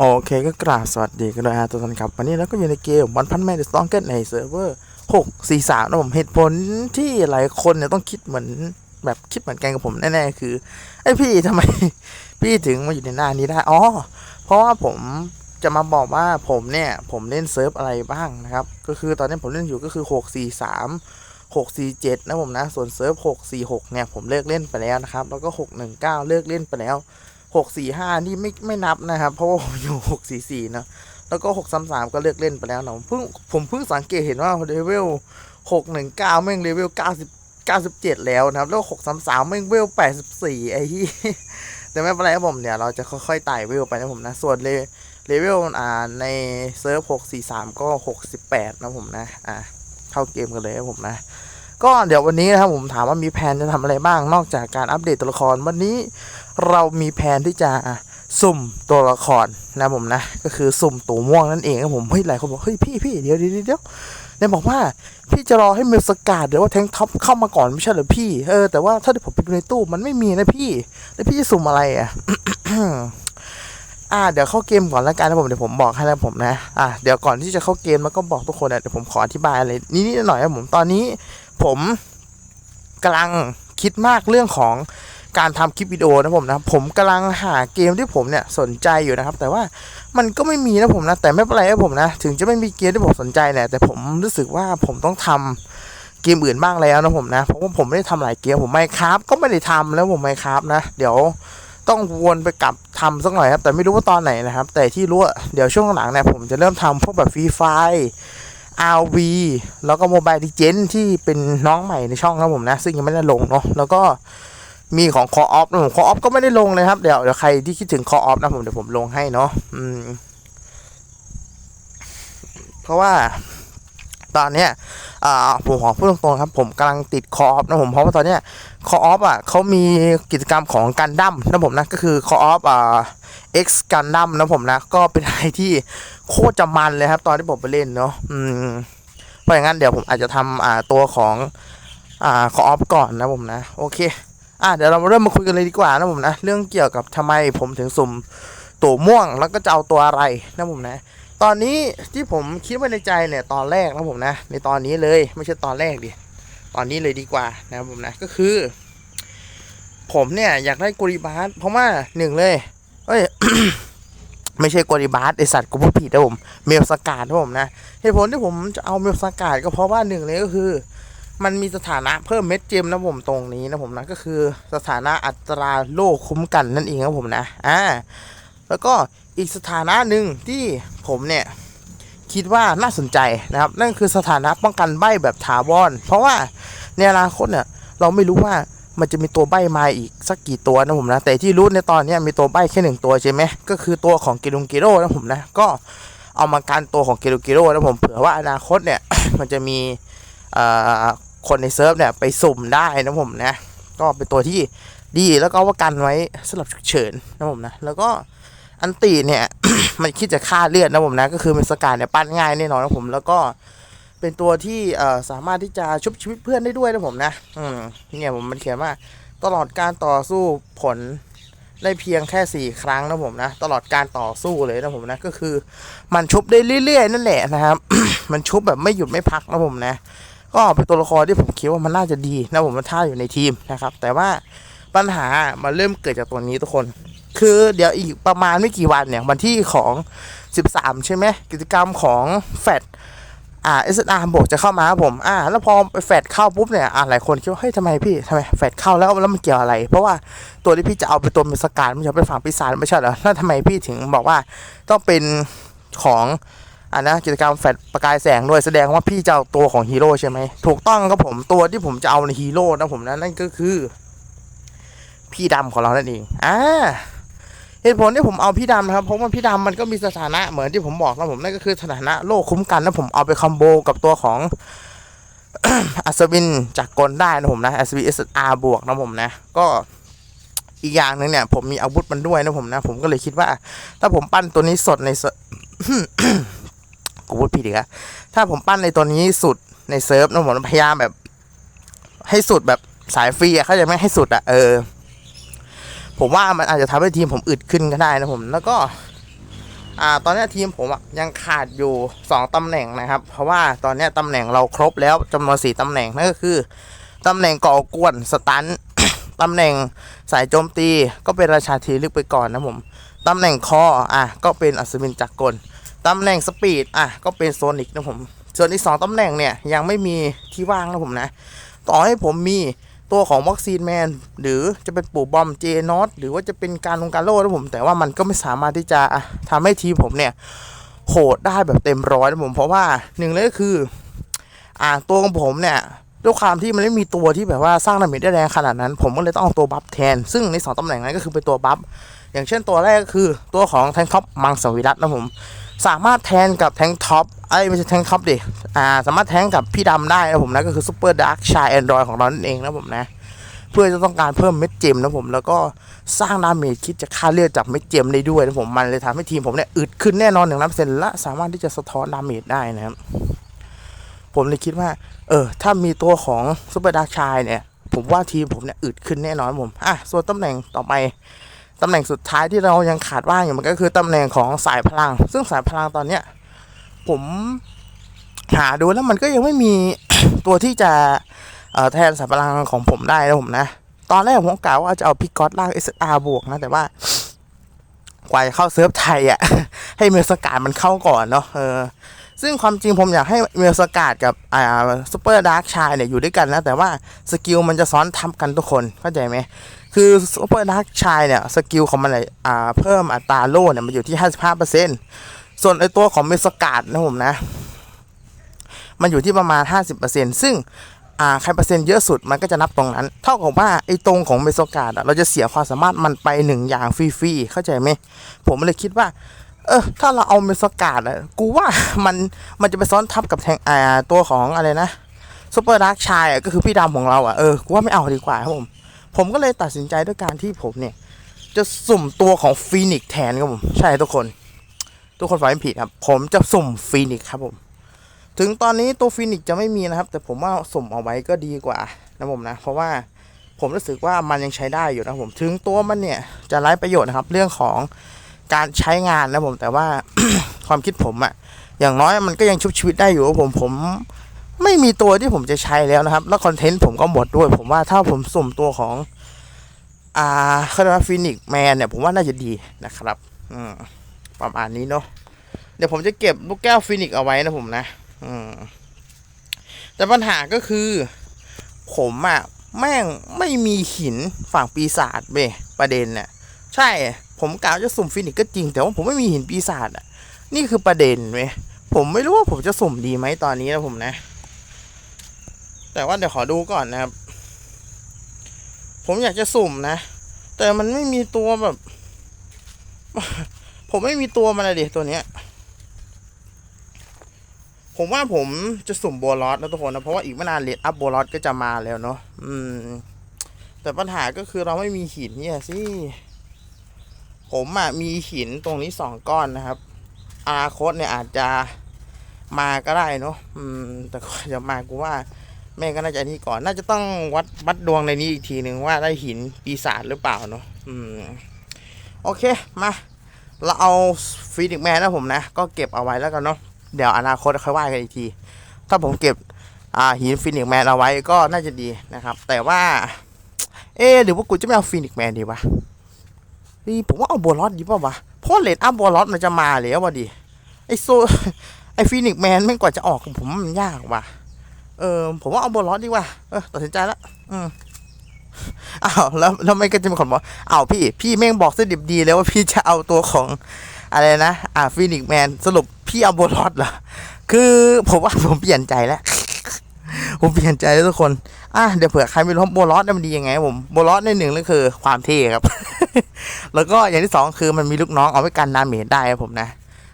โอเคก็กราบสวัสดีกันด้วยฮะทุกท่านครับ วันนี้เราก็อยู่ในเกมวันพันแมนสตองเกิลในเซิร์ฟเวอร์หกสี่สามนะผมเหตุผลที่หลายคนเนี่ยต้องคิดเหมือนแบบคิดเหมือนกันกับผมแน่ๆคือไอพี่ทำไม พี่ถึงมาอยู่ในหน้านี้ได้อ๋อเพราะว่าผมจะมาบอกว่าผมเนี่ยผมเล่นเซิร์ฟอะไรบ้างนะครับ ก็คือตอนนี้ผมเล่นอยู่ก็คือหกสี่สามหกสี่เจ็ดนะผมนะส่วนเซิร์ฟหกสี่หกเนี่ยผมเลิกเล่นไปแล้วนะครับ แล้วก็หกหนึ่งเก้าเลิกเล่นไปแล้ว หกสี่ห้านี่ไม่ไม่นับนะครับ เพราะว่าผมอยู่หกสี่สี่นะแล้วก็หกสามสามก็เลือกเล่นไปแล้วนะผมเพิ่งผมเพิ่งสังเกตเห็นว่าเลเวลหกหนึ่งเก้าแม่งเลเวลเก้าสิบเก้าสิบเจ็ดแล้วนะครับแล้วหกสามสามแม่งเวลแปดสิบสี่ไอ้ที่แต่ไม่เป็นไรครับผมเดี๋ยเราจะค่อยๆไต่เวลไปนะผมนะส่วนเลเลเวลอ่าในเซิร์ฟหกสี่สามก็หกสิบแปดนะผมนะอ่าเข้าเกมกันเลยครับผมนะก็เดี๋ยววันนี้นะครับผมถามว่ามีแผนจะทำอะไรบ้างนอกจากการอัปเดตตัวละครวันนี้ เรามีแผนที่จะสุ่มตัวละครนะผมนะ ก็คือสุ่มตัวม่วงนั่นเองครับผมเฮ้ยหลายคนบอกเฮ้ยพี่พี่เดี๋ยวเดี๋ยวเดี๋ยวเนี่ยบอกว่าพี่จะรอให้เมลสกาดหรือว่าแทงท็อปเข้ามาก่อนไม่ใช่เหรอพี่เออแต่ว่าถ้าที่ผมไปดูในตู้มันไม่มีนะพี่แล้วพี่จะสุ่มอะไรอะอ่าเดี๋ยวเข้าเกมก่อนล้วกันนะผมเดี๋ยวผมบอกให้แล้วผมนะอ่าเดี๋ยวก่อนที่จะเข้าเกมแล้วก็บอกทุกคนนะเดี๋ยวผมขออธิบายอะไรนิดๆหน่อยๆนะผมตอนนี้ ผมกำลังคิดมากเรื่องของ การทำคลิปวิดีโอนะผมนะผมกำลังหาเกมที่ผมเนี่ยสนใจอยู่นะครับ แต่ว่ามันก็ไม่มีนะผมนะแต่ไม่เป็นไรนะผมนะ ถึงจะไม่มีเกมที่ผมสนใจเนี่ยแต่ผมรู้สึกว่าผมต้องทำเกมอื่นบ้างแล้วนะผมนะเพราะว่าผมไม่ได้ทำหลายเกมผมไม่ครับก็ไม่ได้ทำแล้วผมไม่ครับนะ เดี๋ยวต้องวนไปกลับทำสักหน่อยครับ แต่ไม่รู้ว่าตอนไหนนะครับ แต่ที่รู้เดี๋ยวช่วงหลังเนี่ยผมจะเริ่มทำพวกแบบฟรีไฟ RV แล้วก็ Mobile Legends ที่เป็นน้องใหม่ในช่องครับผมนะ ซึ่งยังไม่ได้ลงเนาะแล้วก็ มีของ Call of นะผม Call of ก็ไม่ได้ลงเลยครับเดี๋ยวเดี๋ยวใครที่คิดถึง Call of นะผมเดี๋ยวผมลงให้เนาะอืม เพราะว่าตอนเนี้ยอ่าผมขอพูดตรงๆครับ ผมกำลังติด Call of นะผมเพราะว่าตอนเนี้ย Call of อะเขามีกิจกรรมของกันดั้มนะผมนะก็คือ Call of อ่า X กันดั้มนะผมนะก็เป็นอะไรที่โคตรจะมันเลยครับ ตอนที่ผมไปเล่นเนาะอืมเพราะอย่างนั้นเดี๋ยวผมอาจจะทำอ่าตัวของอ่า Call of ก่อนนะผมนะ โอเค อะเดี๋ยวเราเริ่มมาคุยกันเลยดีกว่านะผมนะ เรื่องเกี่ยวกับทำไมผมถึงสุ่มตัวม่วงแล้วก็จะเอาตัวอะไรนะผมนะ ตอนนี้ที่ผมคิดไว้ในใจเนี่ยตอนแรกนะผมนะ ในตอนนี้เลยไม่ใช่ตอนแรกดิตอนนี้เลยดีกว่านะผมนะก็คือ ผมเนี่ยอยากได้กุริบาสเพราะว่าหนึ่งเลยเอ้ยไม่ใช่กริบาสไอสัตว์กูพูดผิดนะผมเมลสกาดนะผมนะเหตุผลที่ผมจะเอาเมลสกาดก็เพราะว่าหนึ่งเลยก็คือ มันมีสถานะเพิ่มเม็ดเจมนะผมตรงนี้นะผมนะก็คือสถานะอัตราโลกคุ้มกันนั่นเองครับผมนะอ่าแล้วก็อีกสถานะหนึ่งที่ผมเนี่ยคิดว่าน่าสนใจนะครับ นั่นคือสถานะป้องกันใบแบบถาวรเพราะว่าในอนาคตเนี่ยเราไม่รู้ว่ามันจะมีตัวใบมาอีกสักกี่ตัวนะผมนะ แต่ที่รู้ในตอนนี้มีตัวใบแค่หนึ่งตัวใช่ไหมก็คือตัวของเกลุงเกโร่นะผมนะก็เอามาการตัวของเกลุงเกโร่นะผมเผื่อว่าอนาคตเนี่ยมันจะมีอ่อ คนในเซิร์ฟเนี่ยไปสุ่มได้นะผมนะ ก็เป็นตัวที่ดีแล้วก็ว่ากันไว้สำหรับฉุกเฉินนะผมนะ แล้วก็อันตีเนี่ย มันคิดจะฆ่าเลือดนะผมนะ ก็คือเป็นสกัดเนี่ยปั้นง่ายแน่นอนนะผม แล้วก็เป็นตัวที่เอ่อสามารถที่จะชุบชีวิตเพื่อนได้ด้วยนะผมนะ อืมเนี่ยผมมันเขียนว่าตลอดการต่อสู้ผลได้เพียงแค่สี่ครั้งนะผมนะ ตลอดการต่อสู้เลยนะผมนะ ก็คือ มันชุบได้เรื่อยๆ นั่นแหละนะครับ มันชุบแบบไม่หยุดไม่พักนะผมนะ ก็เป็นตัวละครที่ผมคิดว่ามันน่าจะดีนะผมมันท่าอยู่ในทีมนะครับ แต่ว่าปัญหามันเริ่มเกิดจากตัวนี้ทุกคน คือเดี๋ยวอีกประมาณไม่กี่วันเนี่ยวันที่ของ 13 ใช่ไหมกิจกรรมของแฟดอ่า SNR บวกจะเข้ามาครับผมอ่าแล้วพอไปแฟดเข้าปุ๊บเนี่ยอ่าหลายคนคิดว่าเฮ้ยทำไมพี่ทำไมแฟดเข้าแล้วแล้วมันเกี่ยวอะไร เพราะว่าตัวที่พี่จะเอาไปตัวเป็นสการมันจะเป็นฝั่งปีศาจไม่ใช่เหรอแล้วทำไมพี่ถึงบอกว่าต้องเป็นของ อ่านะกิจกรรมแฟดประกายแสงด้วยแสดงว่าพี่จะเอาตัวของฮีโร่ใช่ไหมถูกต้องครับผมตัวที่ผมจะเอาในฮีโร่นะผมนะนั่นก็คือ พี่ดำของเรานั่นเองอ่าเหตุผลที่ผมเอาพี่ดำนะครับเพราะว่าพี่ดำมันก็มีสถานะเหมือนที่ผมบอกนะผมนั่นก็คือสถานะโลกคุ้มกันนะผมเอาไปคอมโบกับตัวของอัศวินจากกลได้นะผมนะอัศวินเอสอาร์บวกนะผมนะ ก็อีกอย่างหนึ่งเนี่ย ผมมีอาวุธมันด้วยนะผมนะ ผมก็เลยคิดว่า ถ้าผมปั้นตัวนี้สดใน กูพูดผิดอีกแล้วถ้าผมปั้นในตัวนี้สุดในเซิร์ฟนะผมพยายามแบบ ให้สุดแบบสายฟรีอะเขาจะไม่ให้สุดอะเออ ผมว่ามันอาจจะทำให้ทีมผมอึดขึ้นก็ได้นะผมแล้วก็ อ่า ตอนนี้ทีมผมอะยังขาดอยู่2ตำแหน่งนะครับ เพราะว่าตอนนี้ตำแหน่งเราครบแล้วจำนวน4ตำแหน่งนั่นก็คือตำแหน่งก่อกวนสตันตำแหน่งสายโจมตีก็เป็นราชาทีลึกไปก่อนนะผม ตำแหน่งคออะก็เป็นอัศวินจักรกล ตำแหน่งสปีดอะก็เป็นโซนิกนะผมส่วนอีกสองตำแหน่งเนี่ยยังไม่มีที่ว่างนะผมนะ ต่อให้ผมมีตัวของวัคซีนแมนหรือจะเป็นปู่บอมเจนอตหรือว่าจะเป็นการลงการโล่นะผม แต่ว่ามันก็ไม่สามารถที่จะทำให้ทีมผมเนี่ยโหดได้แบบเต็มร้อยนะผมเพราะว่าหนึ่งเลยก็คือ อ่าตัวของผมเนี่ยด้วยความที่มันไม่มีตัวที่แบบว่าสร้างดาเมจได้แรงขนาดนั้น ผมก็เลยต้องเอาตัวบัฟแทน ซึ่งในสองตำแหน่งนั้นก็คือเป็นตัวบัฟอย่างเช่นตัวแรกก็คือตัวของแทงท็อปมังสวิรัตนะผม สามารถแทนกับแทงท็อปไอ้ยไม่ใช่แทงท็อปดิอ่าสามารถแทงกับพี่ดำได้นะผมนะก็คือซูเปอร์ดาร์กชายแอนดรอยของเรานั่นเองนะผมนะ เพื่อจะต้องการเพิ่มเม็ดเจมนะผม แล้วก็สร้างดาเมจคิดจะฆ่าเลือดจากเม็ดเจมได้ด้วยนะผมมันเลยทำให้ทีมผมเนี่ยอึดขึ้นแน่นอนหนึ่งร้อยเปอร์เซ็นต์และสามารถที่จะสะท้อนดาเมจได้นะครับผมเลยคิดว่า เออ ถ้ามีตัวของซูเปอร์ดาร์กชายเนี่ย ผมว่าทีมผมเนี่ยอึดขึ้นแน่นอนผมอะส่วนตำแหน่งต่อไป ตำแหน่งสุดท้ายที่เรายังขาดว่างอยู่มันก็คือตำแหน่งของสายพลัง ซึ่งสายพลังตอนเนี้ยผมหาดูแล้วมันก็ยังไม่มีตัวที่จะแทนสายพลังของผมได้นะผมนะ ตอนแรกผมกล่าวว่าจะเอาพิกกอตล่าง SR บวกนะ แต่ว่ากว่าจะเข้าเซิร์ฟไทยอะ่ะ ให้เมลสกาดมันเข้าก่อนเนาะเออซึ่งความจริงผมอยากให้เมลสกาดกับอ่าซูเปอร์ดาร์กชายเนี่ยอยู่ด้วยกันนะ แต่ว่าสกิลมันจะซ้อนทับกันทุกคนเข้าใจไหม คือซูเปอร์ดาร์กชายเนี่ยสกิลของมันเนี่ยอ่าเพิ่มอัตราโล่เนี่ยมันอยู่ที่ 55%ส่วนไอตัวของเมสกาดนะผมนะ มันอยู่ที่ประมาณ 50%ซึ่งอ่าใครเปอร์เซ็นต์เยอะสุดมันก็จะนับตรงนั้น เท่ากับว่าไอ้ตรงของเมโซกาดเราจะเสียความสามารถมันไปหนึ่งอย่างฟรีๆเข้าใจไหมผมเลยคิดว่า เออถ้าเราเอาเมโซกาดอะกูว่ามันมันจะไปซ้อนทับกับแทงอ่าตัวของอะไรนะซูเปอร์ดาร์กชายอะก็คือพี่ดำของเราอะเออกูว่าไม่เอาดีกว่าครับผม ผมก็เลยตัดสินใจด้วยการที่ผมเนี่ย จะสุ่มตัวของฟีนิกแทนครับผม ใช่ทุกคน ทุกคนฟังไม่ผิดครับ ผมจะสุ่มฟีนิกครับผม ถึงตอนนี้ตัวฟินิกจะไม่มีนะครับ แต่ผมว่าสุ่มเอาไว้ก็ดีกว่านะผมนะ เพราะว่าผมรู้สึกว่ามันยังใช้ได้อยู่นะผม ถึงตัวมันเนี่ยจะไร้ประโยชน์นะครับ เรื่องของการใช้งานนะผมแต่ว่าความคิดผมอะอย่างน้อยมันก็ยังชุบชีวิตได้อยู่ผมผม ไม่มีตัวที่ผมจะใช้แล้วนะครับ แล้วคอนเทนต์ผมก็หมดด้วย ผมว่าถ้าผมสุ่มตัวของ อ่าเขาเรียกว่าฟินิกแมนเนี่ย ผมว่าน่าจะดีนะครับ อืมประมาณนี้เนาะเดี๋ยวผมจะเก็บลูกแก้วฟินิกเอาไว้นะผมนะ อืมแต่ปัญหาก็คือ ผมอะแม่งไม่มีหินฝั่งปีศาจเว้ยประเด็นเนี่ยใช่ ผมกล่าวจะสุ่มฟินิกก็จริง แต่ว่าผมไม่มีหินปีศาจอะนี่คือประเด็นเว้ยผมไม่รู้ว่าผมจะสุ่มดีไหมตอนนี้นะผมนะ แต่ว่าเดี๋ยวขอดูก่อนนะครับ ผมอยากจะสุ่มนะ แต่มันไม่มีตัวแบบ ผมไม่มีตัวมันเลยดิตัวเนี้ย ผมว่าผมจะสุ่มโบลอสนะทุกคนนะ เพราะว่าอีกไม่นานเลดอัพโบลอสก็จะมาแล้วเนาะอืม แต่ปัญหาก็คือเราไม่มีหินเนี่ยสิผมอะ่ะมีหินตรงนี้สองก้อนนะครับ อนาคตเนี่ยอาจจะมาก็ได้เนาะอืมแต่จะมากูว่า แม่ก็น่าจะนี่ก่อน น่าจะต้องวัดวัดดวงในนี้อีกทีหนึ่งว่าได้หินปีศาจหรือเปล่าเนาะอืมโอเคมาเราเอาฟีนิกแมนนะผมนะ ก็เก็บเอาไว้แล้วกันเนาะเดี๋ยวอนาคตค่อยว่ากันอีกที ถ้าผมเก็บอ่าหินฟินิกแมนเอาไว้ก็น่าจะดีนะครับ แต่ว่า เอ๊หรือว่ากูจะไม่เอาฟินิกแมนดีวะนี่ผมว่าเอาโบลอสดีป่าวะเพราะเลดอัพโบลอสมันจะมาแล้ววะดิไอโซไอฟินิกแมนแม่งกว่าจะออกผมมันยากว่ะ เออผมว่าเอาโบลอสดีกว่าเออตัดสินใจแล้วอืมอ้าวแล้วแล้วไม่ก็จะมีคนบอกอ้าวพี่ พี่แม่งบอกซะดิบดีแล้วว่าพี่จะเอาตัวของอะไรนะ อ่าฟินิกแมนสรุปพี่เอาโบลอสเหรอคือผมว่าผมเปลี่ยนใจแล้วผมเปลี่ยนใจแล้วทุกคน อะเดี๋ยวเผื่อใครไม่รู้ว่าโบลอสเนี่ยมันดียังไงผมโบลอสในหนึ่งก็คือความเท่ครับ แล้วก็อย่างที่สองคือมันมีลูกน้องเอาไว้กันดาเมจได้ครับผมนะ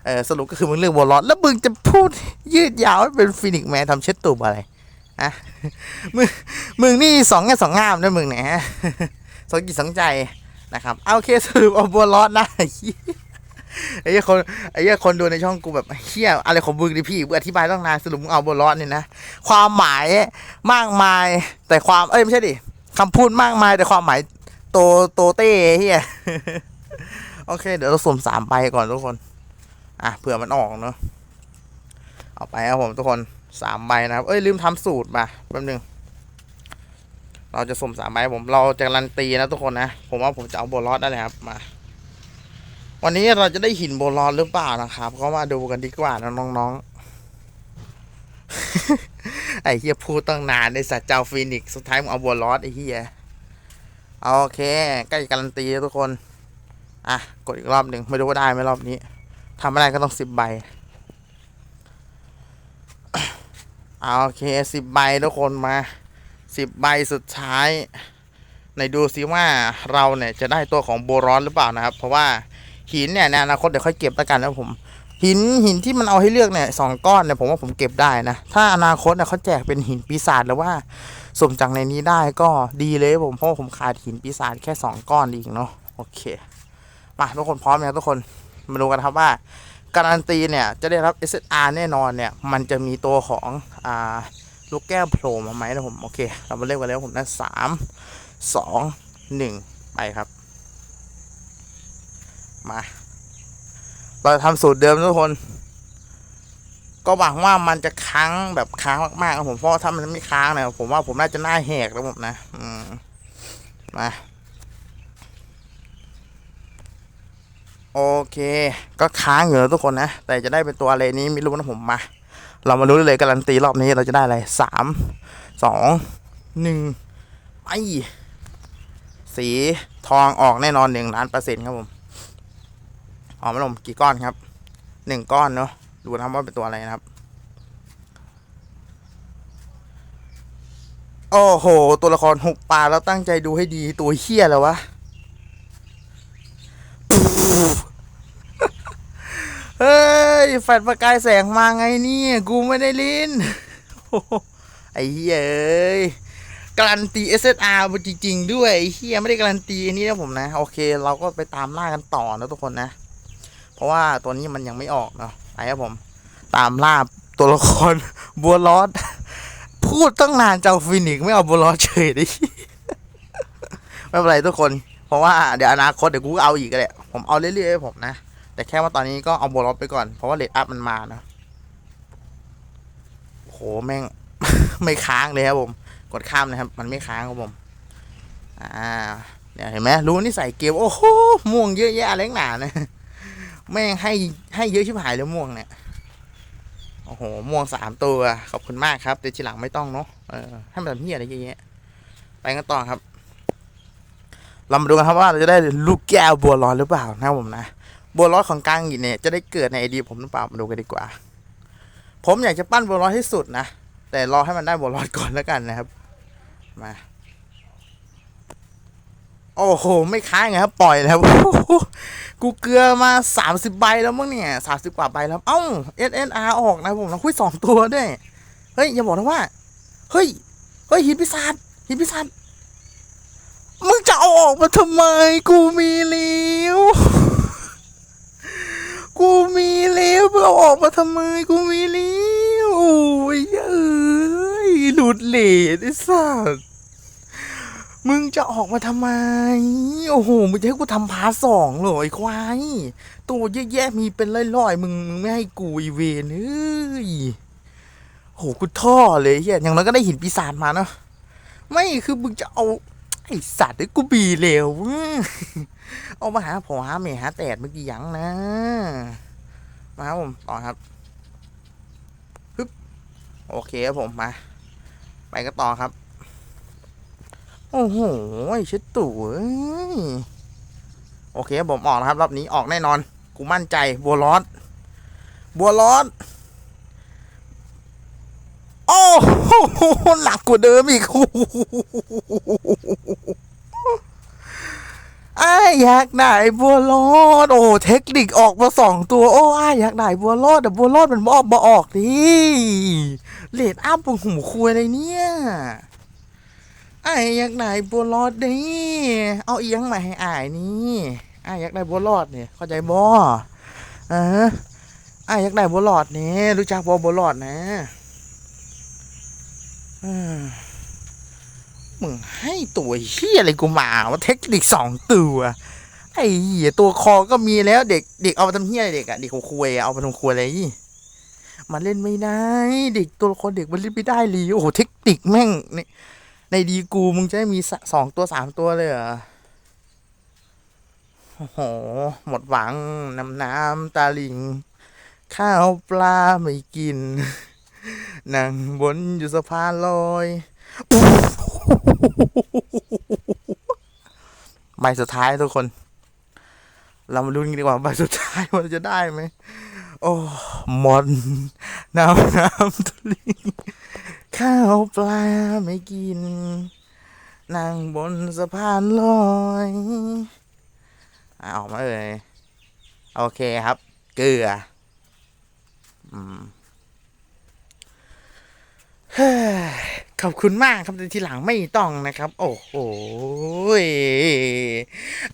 เออสรุปก็คือมึงเลือกโบลอสแล้วมึงจะพูดยืดยาวให้เป็นฟินิกแมนทำเช็ดตูบอะไร อะมึงมึงนี่สองแง่สองงามนะมึงเนี่ยฮะสองจิตสองใจนะครับเอาโอเคสรุปเอาโบลอสนะไอ้เหี้ยคนไอ้เหี้ยคนดูในช่องกูแบบเฮี้ยอะไรของมึงดิพี่อธิบายต้องนานสรุปมึงเอาโบลอสเนี่ยนะความหมายมากมาย แต่ความเอ้ยไม่ใช่ดิคำพูดมากมาย แต่ความหมายโตโตเต้เฮี้ยโอเค เดี๋ยวเราสุ่มสามใบก่อนทุกคน อะเผื่อมันออกเนาะเอาไปครับผมทุกคน สามใบนะครับ เอ้ยลืมทำสูตรมาแป๊บนึง เราจะสุ่มสามใบผม เราจะรันตีนะทุกคนนะ ผมว่าผมจะเอาโบลอสได้เลยครับ มา วันนี้เราจะได้หินโบลอสหรือเปล่านะครับ ก็มาดูกันดีกว่านะน้องๆ ไอ้เฮียพูดตั้งนานในสัตว์เจ้าฟีนิกซ์สุดท้ายมึงเอาโบลอสไอ้เฮียโอเค ใกล้การันตีทุกคน อะ กดอีกรอบหนึ่งไม่รู้ว่าได้ไหมรอบนี้ทำอะไรก็ต้องสิบใบ เอาโอเคสิบใบทุกคนมาสิบใบสุดท้ายในดูซิว่าเราเนี่ยจะได้ตัวของโบรอนหรือเปล่านะครับ เพราะว่าหินเนี่ยในอนาคตเดี๋ยวค่อยเก็บแล้วกันนะผมหินหินที่มันเอาให้เลือกเนี่ยสองก้อนเนี่ยผมว่าผมเก็บได้นะ ถ้าอนาคตเนี่ยเขาแจกเป็นหินปีศาจหรือว่าสมจากในนี้ได้ก็ดีเลยผมเพราะผมขาดหินปีศาจแค่สองก้อนเองเนาะโอเคมาทุกคนพร้อมนะทุกคนมาดูกันครับว่า การันตีเนี่ยจะได้รับ SSR แน่นอนเนี่ยมันจะมีตัวของอ่าลูกแก้วโผล่มาไหมนะผมโอเค เรามาเล่นกันแล้วผมนะสามสองหนึ่งไปครับ มา เราจะทำสูตรเดิมทุกคน ก็หวังว่ามันจะค้างแบบค้างมากๆนะผมเพราะถ้ามันไม่ค้างเนี่ยผมว่าผมน่าจะหน้าแหกแล้วผมนะ อืมมา โอเค ก็ค้างอยู่นะทุกคนนะ แต่จะได้เป็นตัวอะไรนี้ไม่รู้นะผมมา เรามารู้เลยการันตีรอบนี้เราจะได้อะไรสามสองหนึ่งไปสีทองออกแน่นอนหนึ่งล้านเปอร์เซ็นต์ครับผมออกมาลมกี่ก้อนครับหนึ่งก้อนเนาะดูนะว่าเป็นตัวอะไรนะครับ โอ้โห ตัวละครหกปลาแล้วตั้งใจดูให้ดีตัวเฮี้ยแล้ววะ เฮ้ยแฟดประกายแสงมาไงเนี่ย กูไม่ได้ลิ้น ไอ้เหี้ยการันตี SSR จริง ๆ ด้วยไอ้เหี้ยไม่ได้การันตีอันนี้นะผมนะ โอเค เราก็ไปตามล่ากันต่อนะทุกคนนะ เพราะว่าตัวนี้มันยังไม่ออกเนาะไปครับผม ตามล่าตัวละครบัวลอสพูดตั้งนานเจ้าฟินิกไม่เอาบัวลอสเฉยดิไม่เป็นไรทุกคน เพราะว่าเดี๋ยวอนาคตเดี๋ยวกูเอาอีกก็แหละ ผมเอาเรื่อยๆผมนะ แต่แค่ว่าตอนนี้ก็เอาโบลอสไปก่อน เพราะว่าเลดอัพมันมานะโหแม่ง ไม่ค้างเลยครับผม กดข้ามนะครับ มันไม่ค้างครับผม อ่าเนี่ยเห็นไหมรู้นิสัยเกมโอ้โหม่วงเยอะแยะอะไรนักหนาเนี่ยแม่งให้ให้เยอะชิบหายเลยม่วงเนี่ยโอ้โหม่วงสามตัวขอบคุณมากครับแต่ทีหลังไม่ต้องเนาะเออให้มันทำเฮียอะไรเยอะแยะไปกันต่อครับ เรามาดูกันครับว่าเราจะได้ลูกแก้วบัวลอยหรือเปล่านะครับผมนะ บัวลอยของกลางหินเนี่ยจะได้เกิดในไอดีผมหรือเปล่ามาดูกันดีกว่า ผมอยากจะปั้นบัวลอยให้สุดนะ แต่รอให้มันได้บัวลอยก่อนแล้วกันนะครับ มา โอ้โห ไม่ค้างไงครับ ปล่อยแล้วกูเกลือมา30ใบแล้วมั้งเนี่ย30กว่าใบแล้ว เอ้า SNR ออกนะผมนะคุยสองตัวด้วย เฮ้ยอย่าบอกนะว่า เฮ้ย เฮ้ยหินพิศาจหินพิศาจ จะเอาออกมาทำไม กูมีแล้ว กูมีแล้วเอาออกมาทำไม กูมีแล้วโอ้ยเอ้ยหลุดเหลดไอ้สัสมึงจะออกมาทำไม โอ้โห มึงจะให้กูทำพาสองเหรอไอ้ควาย ตัวเยอะแยะมีเป็นร้อยๆ มึงมึงไม่ให้กูอีเวนเฮ้ยโห กูท่อเลยเฮียอย่างน้อยก็ได้หินปีศาจมาเนาะ ไม่ คือมึงจะเอา ไอสัตว์ไอ้กูบีเลวเว้ยเอามาหาผอหาเมหาแตดเมื่อกี้ยังนะ มาครับผมต่อครับฮึบโอเคครับผมมา ไปกันต่อครับ โอ้โหช็ดตู่เอ้ยโอเคครับผมออกนะครับ รอบนี้ออกแน่นอน กูมั่นใจ บัวร้อน บัวร้อน โอ้ โหหนักกว่าเดิมอีกอ้าอยากได้บัวรอด โอ้เทคนิคออกมาสองตัว โอ้อ้าอยากได้บัวรอดแต่บัวรอดมันบออกมาออกดิเลดอัพปงหูคุยอะไรเนี่ยไอ้อยากได้บัวรอดดิเอาเอียงมาให้อายนี่ไอ้อยากได้บัวรอดเนี่ยเข้าใจบ่เอออ้อยากได้บัวรอดเนี่ยรู้จักบ่บัวรอดนะ มึงให้ตัวเฮียอะไรกูมาว่าเทคนิคสองตัว ไอ้เหี้ยตัวคอก็มีแล้วเด็กเด็กเอามาทำเหี้ยอะไรเด็กอะเด็กของคุยเอามาทำคุยอะไรมันเล่นไม่ได้ เด็กตัวละครเด็กมันเล่นไม่ได้เลยโอ้โหเทคนิคแม่งในในดีกูมึงจะให้มีสสองตัวสามตัวเลยเหรอโอ้โหหมดหวังน้ำน้ำตาลิง ข้าวปลาไม่กิน นั่งบนอยู่สะพานลอยใบสุดท้ายทุกคน เรามาลุ้นกันดีกว่าใบสุดท้ายมันจะได้ไหมโอ้มดน้ำน้ำตะลิงข้าวปลาไม่กิน นั่งบนสะพานลอยอออกมาเลย โอเคครับ เกลือ อืม ขอบคุณมากครับแต่ทีหลังไม่ต้องนะครับ โอ้โห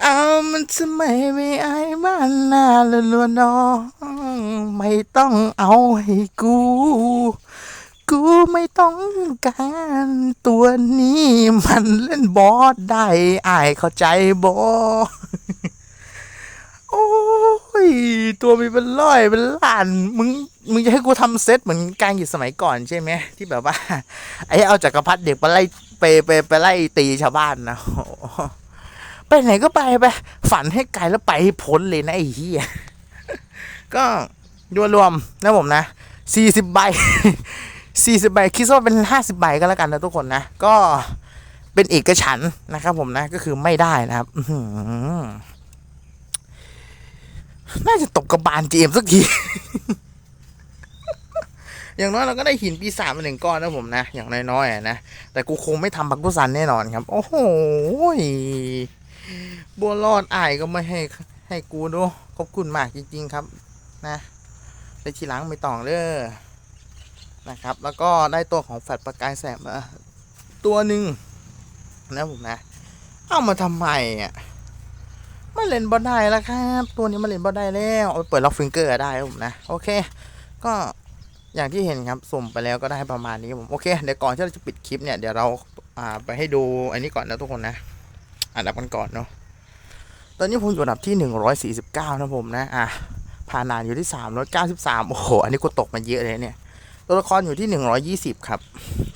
เอามันทำไมไม่อายบ้านหน้าละลวนน้อง ไม่ต้องเอาให้กู กูไม่ต้องการตัวนี้ มันเล่นบอสได้อายเข้าใจบอ โอ้ยตัวมีเป็นร้อยเป็นล้านมึงมึงจะให้กูทำเซตเหมือนการหยิดสมัยก่อนใช่ไหมที่แบบว่า ไอ้เอาจักรพรรดิเด็กไปไล่ไปไปไปไล่ตีชาวบ้านนะไปไหนก็ไปไปฝันให้ไกลแล้วไปให้พ้นเลยนะไอ้เหี้ยก็รวมรวมๆนะผมนะสี่สิบใบสี่สิบใบคิดว่าเป็นห้าสิบใบก็แล้วกันนะทุกคนนะก็เป็นเอกฉันนะครับผมนะก็คือไม่ได้นะครับ น่าจะตบกระบาลเจมสักที อย่างน้อยเราก็ได้หินปีศาจมาหนึ่งก้อนนะผมนะ อย่างน้อยๆนะ แต่กูคงไม่ทำบักกุซันแน่นอนครับ โอ้โหบัวรอดอายก็ไม่ให้ให้กูดูขอบคุณมากจริง ๆ ครับ นะในทีหลังไม่ต้องเด้อนะครับ แล้วก็ได้ตัวของแฟลชประกายแสงมาตัวหนึ่งนะผมนะ เอามาทำไมอะ มาเล่นบอลได้แล้วครับ ตัวนี้มาเล่นบอลได้แล้วเอาเปิดล็อกฟิงเกอร์ได้ครับผมนะ โอเค ก็อย่างที่เห็นครับสุ่มไปแล้วก็ได้ประมาณนี้ผมโอเคเดี๋ยวก่อนที่เราจะปิดคลิปเนี่ยเดี๋ยวเราอ่าไปให้ดูอันนี้ก่อนนะทุกคนนะอันดับกันก่อนเนาะตอนนี้ผมอยู่อันดับที่ 149 นะผมนะอะพานานอยู่ที่ 393 โอ้โห อันนี้กูตกมาเยอะเลยเนี่ย ตัวละครอยู่ที่ 120 ครับ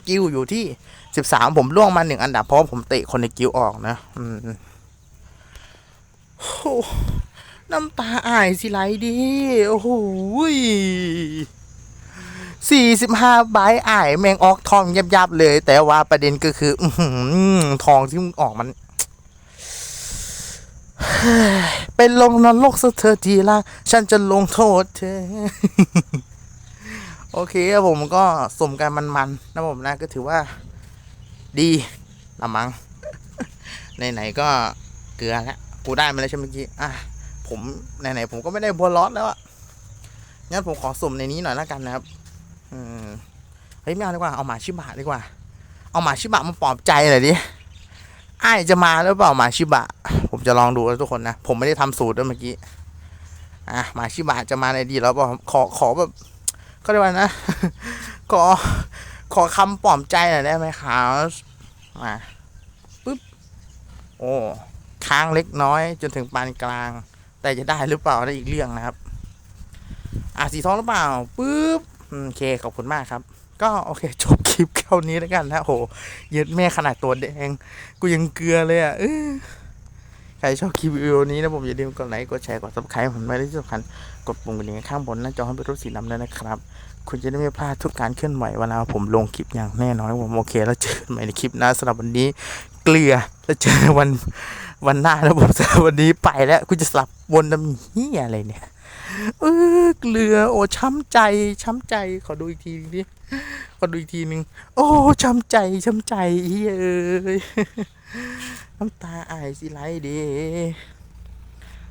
กิลอยู่ที่ 13 ผมล่วงมาหนึ่งอันดับเพราะผมเตะคนในกิลออกนะ อืม โอ้น้ำตาอายสิไหลดิโอ้โหสี่สิบห้าใบอายแมงออกทองยับยับเลย แต่ว่าประเด็นก็คือ อืทองที่มึงออกมัน เป็นลงนรกซะเธอทีละฉันจะลงโทษเธอ โอเคครับผมก็สมกันมันๆนะผมนะก็ถือว่า ดีละมัง้งไหนๆก็เกลือแล้ว กูได้มาแล้วใช่ไหมเมื่อกี้ อะ ผมไหนๆผมก็ไม่ได้บัวลอสแล้วอะงั้นผมขอสุ่มในนี้หน่อยแล้วกันนะครับ อืม เฮ้ยไม่เอาดีกว่า เอาหมาชิบะดีกว่า เอาหมาชิบะมาปลอบใจหน่อยดิไอ้ายจะมาหรือเปล่าหมาชิบะ ผมจะลองดูนะทุกคนนะ ผมไม่ได้ทำสูตรด้วยเมื่อกี้ อะหมาชิบะจะมาในดีแล้วเปล่า ขอขอแบบเขาเรียกว่านะ ขอขอคำปลอบใจหน่อยได้ไหมครับมาปึ๊บ โอ้ ค้างเล็กน้อย จนถึงปานกลาง แต่จะได้หรือเปล่าได้อีกเรื่องนะครับ อะสีทองหรือเปล่าปุ๊บโอเคขอบคุณมากครับ ก็โอเคจบคลิปแค่นี้แล้วกันนะโหเย็ดแม่ขนาดตัวแดง กูยังเกลือเลยอะใครชอบคลิปวิดีโอนี้นะผมอย่าลืมกดไลค์กดแชร์กดซับสไครต์ผมไม่ได้ที่สำคัญกดปุ่มกระดิ่งข้างบนหน้าจอให้เป็นรูปสีดำด้วยนะครับ คุณจะได้ไม่พลาดทุกการเคลื่อนไหวเวลาผมลงคลิปอย่างแน่นอนผมโอเค แล้วเจอกันใหม่ในคลิปหน้าสำหรับวันนี้เกลือแล้วเจอวันวันหน้าแล้วผมจะวันนี้ไปแล้วกูจะสลับวนน้ำเฮียอะไรเนี่ยเออเกลือ โอ้ช้ำใจช้ำใจขอดูอีกทีนึงดิขอดูอีกทีนึง โอ้ช้ำใจช้ำใจเฮ้ยเอ้ยน้ำตาอายสิไหลเดี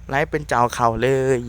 ไหลเป็นเจ้าเข่าเลย